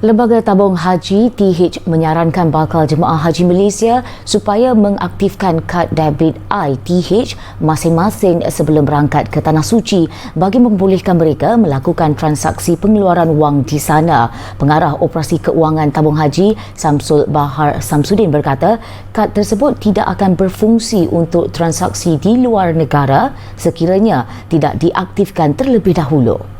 Lembaga Tabung Haji TH menyarankan bakal jemaah haji Malaysia supaya mengaktifkan kad debit ITH masing-masing sebelum berangkat ke Tanah Suci bagi membolehkan mereka melakukan transaksi pengeluaran wang di sana. Pengarah Operasi Keuangan Tabung Haji Samsul Bahar Samsudin berkata, kad tersebut tidak akan berfungsi untuk transaksi di luar negara sekiranya tidak diaktifkan terlebih dahulu.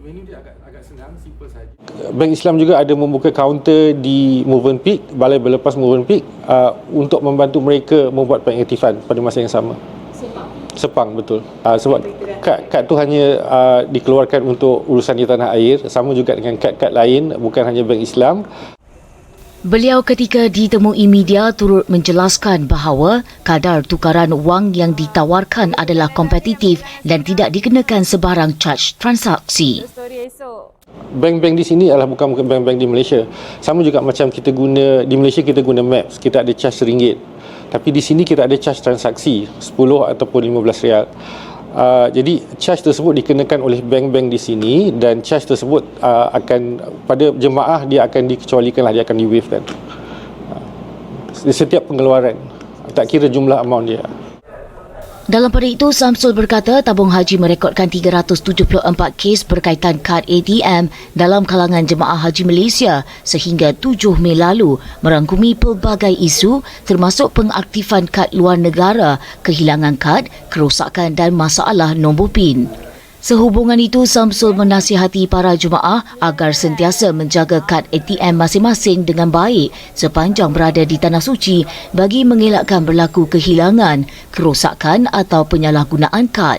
Menu dia agak agak senang, simple saja. Bank Islam juga ada membuka kaunter di Movenpick, Balai Berlepas Movenpick uh, untuk membantu mereka membuat pengaktifan pada masa yang sama. Sepang. Sepang betul. Uh, sebab kad kad tu hanya uh, dikeluarkan untuk urusan di tanah air, sama juga dengan kad-kad lain bukan hanya Bank Islam. Beliau ketika ditemui media turut menjelaskan bahawa kadar tukaran wang yang ditawarkan adalah kompetitif dan tidak dikenakan sebarang charge transaksi. Bank-bank di sini adalah bukan bank-bank di Malaysia. Sama juga macam kita guna di Malaysia kita guna Maps, kita ada charge RM1. Tapi di sini kita ada charge transaksi 10 ataupun 15 rial. Uh, jadi charge tersebut dikenakan oleh bank-bank di sini dan charge tersebut uh, akan pada jemaah dia akan dikecualikan lah dia akan di waive kan. Uh, setiap pengeluaran tak kira jumlah amount dia. Dalam pada itu, Samsul berkata tabung haji merekodkan 374 kes berkaitan kad ATM dalam kalangan jemaah haji Malaysia sehingga 7 Mei lalu merangkumi pelbagai isu termasuk pengaktifan kad luar negara, kehilangan kad, kerosakan dan masalah nombor PIN. Sehubungan itu, Samsul menasihati para jemaah agar sentiasa menjaga kad ATM masing-masing dengan baik sepanjang berada di Tanah Suci bagi mengelakkan berlaku kehilangan, kerosakan atau penyalahgunaan kad.